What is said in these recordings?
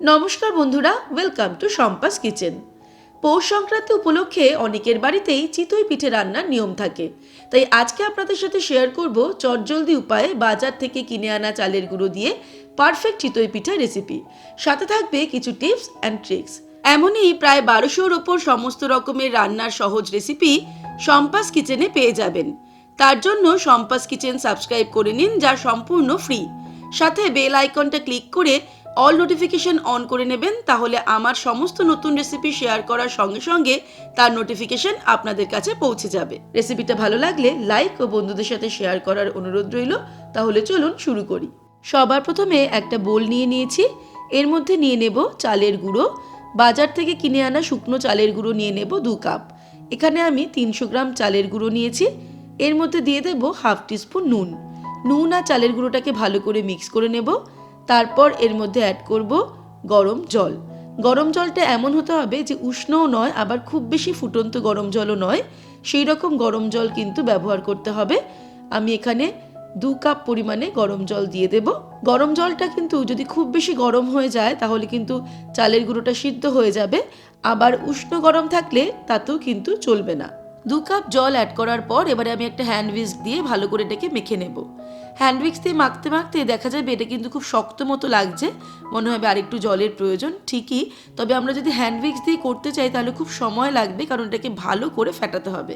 নমস্কার বন্ধুরা welcome to সম্পাস কিচেন পৌষ সংক্রান্তি উপলক্ষে অনেকের বাড়িতেই চিতই পিঠে রান্নার নিয়ম থাকে। তাই আজকে আপনাদের সাথে শেয়ার করব চটজলদি উপায়ে বাজার থেকে কিনে আনা চালের গুঁড়ো দিয়ে পারফেক্ট চিতই পিঠা রেসিপি সাথে থাকবে কিছু টিপস অ্যান্ড ট্রিক্স এমনই প্রায় বারোশোর ওপর সমস্ত রকমের রান্নার সহজ রেসিপি সম্পাস কিচেনে পেয়ে যাবেন। তার জন্য সম্পাস কিচেন সাবস্ক্রাইব করে নিন, যা সম্পূর্ণ ফ্রি সাথে বেল আইকনটা ক্লিক করে অল নোটিফিকেশন অন করে নেবেন, তাহলে আমার সমস্ত নতুন রেসিপি শেয়ার করার সঙ্গে সঙ্গে তার নোটিফিকেশন আপনাদের কাছে পৌঁছে যাবে। রেসিপিটা ভালো লাগলে লাইক ও বন্ধুদের সাথে শেয়ার করার অনুরোধ রইল। তাহলে চলুন শুরু করি। সবার প্রথমে একটা বোল নিয়ে নিয়েছি। এর মধ্যে নিয়ে নেব চালের গুঁড়ো। বাজার থেকে কিনে আনা শুকনো চালের গুঁড়ো নিয়ে নেব দু কাপ। এখানে আমি তিনশো গ্রাম চালের গুঁড়ো নিয়েছি। এর মধ্যে দিয়ে দেব হাফ টিস্পুন নুন। নুন আর চালের গুঁড়োটাকে ভালো করে মিক্স করে নেব। তারপর এর মধ্যে অ্যাড করব গরম জল। গরম জলটা এমন হতে হবে যে উষ্ণও নয়, আবার খুব বেশি ফুটন্ত গরম জলও নয়। সেই রকম গরম জল কিন্তু ব্যবহার করতে হবে। আমি এখানে দু কাপ পরিমাণে গরম জল দিয়ে দেব। গরম জলটা কিন্তু যদি খুব বেশি গরম হয়ে যায়, তাহলে কিন্তু চালের গুঁড়োটা সিদ্ধ হয়ে যাবে। আবার উষ্ণ গরম থাকলে তাতেও কিন্তু চলবে না। দু কাপ জল অ্যাড করার পর এবারে আমি একটা হ্যান্ড উইস্ক দিয়ে ভালো করে এটাকে মেখে নেব। হ্যান্ড উইক্স দিয়ে মাখতে মাখতে দেখা যাবে এটা কিন্তু খুব শক্ত মতো লাগছে, মনে হবে আরেকটু জলের প্রয়োজন, ঠিকই। তবে আমরা যদি হ্যান্ড উইক্স দিয়ে করতে চাই তাহলে খুব সময় লাগবে, কারণ এটাকে ভালো করে ফেটাতে হবে।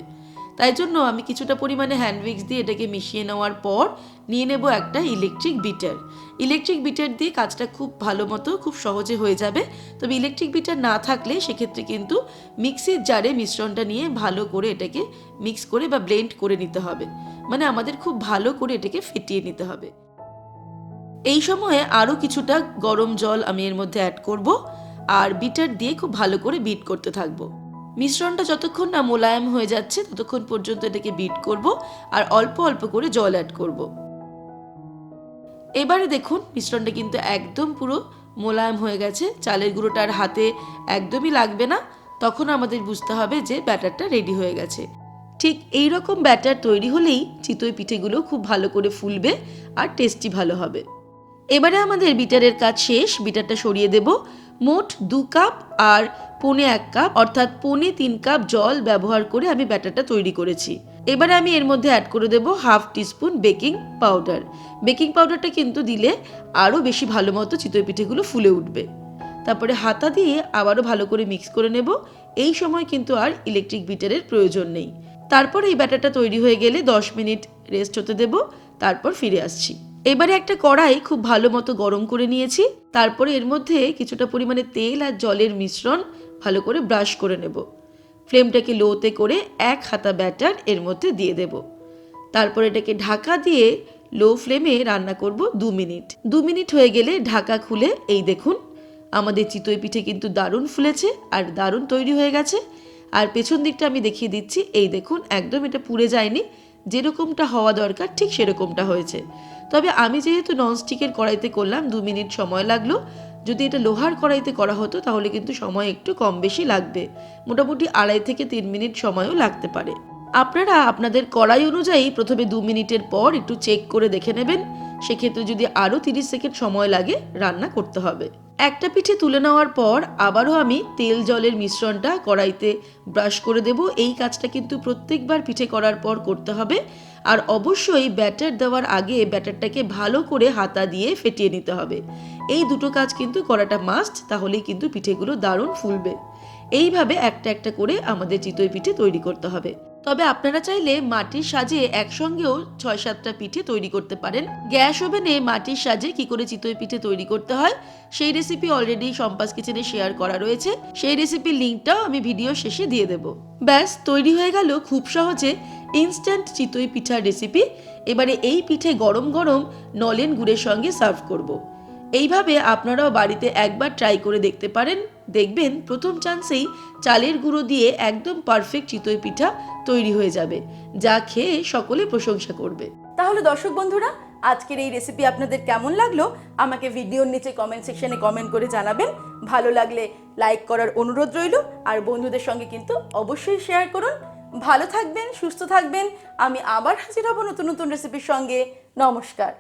তাই জন্য আমি কিছুটা পরিমাণে হ্যান্ড উইক্স দিয়ে এটাকে মিশিয়ে নেওয়ার পর নিয়ে নেব একটা ইলেকট্রিক বিটার ইলেকট্রিক বিটার দিয়ে কাজটা খুব ভালো মতো, খুব সহজে হয়ে যাবে। তবে ইলেকট্রিক বিটার না থাকলে সেক্ষেত্রে কিন্তু মিক্সির জারে মিশ্রণটা নিয়ে ভালো করে এটাকে মিক্স করে বা ব্লেন্ড করে নিতে হবে। মানে আমাদের খুব ভালো করে এটাকে ফেটিয়ে নিতে হবে। এই সময়ে আরও কিছুটা গরম জল আমি এর মধ্যে অ্যাড করব। আর বিটার দিয়ে খুব ভালো করে বিট করতে থাকব। মিশ্রণটা যতক্ষণ না মোলায়েম হয়ে যাচ্ছে, ততক্ষণ পর্যন্ত এটাকে বিট করব আর অল্প অল্প করে জল অ্যাড করব। এবারে দেখুন, মিশ্রণটা কিন্তু একদম পুরো মোলায়েম হয়ে গেছে। চালের গুঁড়োটা আর হাতে একদমই লাগবে না। তখন আমাদের বুঝতে হবে যে ব্যাটারটা রেডি হয়ে গেছে। ঠিক এই রকম ব্যাটার তৈরি হলেই চিতই পিঠেগুলো খুব ভালো করে ফুলবে আর টেস্টি ভালো হবে। এবারে আমাদের বিটারের কাজ শেষ। বিটারটা সরিয়ে দেব। মোট দু কাপ আর পনে এক কাপ, অর্থাৎ পনে তিন কাপ জল ব্যবহার করে আমি ব্যাটারটা তৈরি করেছি। এবারে আমি এর মধ্যে অ্যাড করে দেব half teaspoon baking powder. Baking পাউডারটা কিন্তু দিলে আরও বেশি ভালো মতো চিতই পিঠেগুলো ফুলে উঠবে। তারপরে হাতা দিয়ে আবারও ভালো করে মিক্স করে নেব। এই সময় কিন্তু আর ইলেকট্রিক বিটারের প্রয়োজন নেই। তারপর এই ব্যাটারটা তৈরি হয়ে গেলে দশ মিনিট রেস্ট হতে দেব। তারপর ফিরে আসছি। এবারে একটা কড়াই খুব ভালো মতো গরম করে নিয়েছি। তারপরে এর মধ্যে কিছুটা পরিমাণে তেল আর জলের মিশ্রণ ভালো করে ব্রাশ করে নেব। ফ্লেমটাকে লোতে করে এক হাতা ব্যাটার এর মধ্যে দিয়ে দেব। তারপর এটাকে ঢাকা দিয়ে লো ফ্লেমে রান্না করব দু মিনিট। দু মিনিট হয়ে গেলে ঢাকা খুলে, এই দেখুন, আমাদের চিতই পিঠে কিন্তু দারুণ ফুলেছে আর দারুণ তৈরি হয়ে গেছে। আর পেছন দিকটা আমি দেখিয়ে দিচ্ছি, এই দেখুন, একদম এটা পুড়ে যায়নি। যেরকমটা হওয়া দরকার, ঠিক সেরকমটা হয়েছে। তবে আমি যেহেতু ননস্টিকের কড়াইতে করলাম, দু মিনিট সময় লাগল। যদি এটা লোহার কড়াইতে করা হতো, তাহলে কিন্তু সময় একটু কম বেশি লাগবে। মোটামুটি আড়াই থেকে তিন মিনিট সময়ও লাগতে পারে। আপনারা আপনাদের কড়াই অনুযায়ী প্রথমে দু মিনিটের পর একটু চেক করে দেখে নেবেন। সেক্ষেত্রে যদি আরও তিরিশ সেকেন্ড সময় লাগে, রান্না করতে হবে। একটা পিঠে তুলে নেওয়ার পর আবারও আমি তেল জলের মিশ্রণটা কড়াইতে ব্রাশ করে দেব। এই কাজটা কিন্তু প্রত্যেকবার পিঠে করার পর করতে হবে। আর অবশ্যই ব্যাটার দেওয়ার আগে ব্যাটারটাকে ভালো করে হাতা দিয়ে ফেটিয়ে নিতে হবে। এই দুটো কাজ কিন্তু করাটা মাস্ট তাহলেই কিন্তু পিঠেগুলো দারুণ ফুলবে। এইভাবে একটা একটা করে আমাদের চিতই পিঠে তৈরি করতে হবে। তবে আপনারা চাইলে মাটির সাজে একসঙ্গেও ছয় সাতটা পিঠে তৈরি করতে পারেন। গ্যাস ওভেনে মাটির সাজে কি করে চিতই পিঠে তৈরি করতে হয়, সেই রেসিপি অলরেডি সম্পাস কিচেনে শেয়ার করা রয়েছে। সেই রেসিপির লিঙ্কটাও আমি ভিডিও শেষে দিয়ে দেব। ব্যাস, তৈরি হয়ে গেল খুব সহজে ইনস্ট্যান্ট চিতই পিঠার রেসিপি এবারে এই পিঠে গরম গরম নলেন গুড়ের সঙ্গে সার্ভ করব। এইভাবে আপনারাও বাড়িতে একবার ট্রাই করে দেখতে পারেন। দেখবেন প্রথম চান্সেই চালের গুঁড়ো দিয়ে একদম পারফেক্ট চিতই পিঠা তৈরি হয়ে যাবে, যা খেয়ে সকলে প্রশংসা করবে। তাহলে দর্শক বন্ধুরা, আজকের এই রেসিপি আপনাদের কেমন লাগল? আমাকে ভিডিওর নিচে কমেন্ট সেকশনে কমেন্ট করে জানাবেন। ভালো লাগলে লাইক করার অনুরোধ রইল, আর বন্ধুদের সঙ্গে কিন্তু অবশ্যই শেয়ার করুন। ভালো থাকবেন, সুস্থ থাকবেন। আমি আবার হাজির হব নতুন নতুন রেসিপির সঙ্গে। নমস্কার।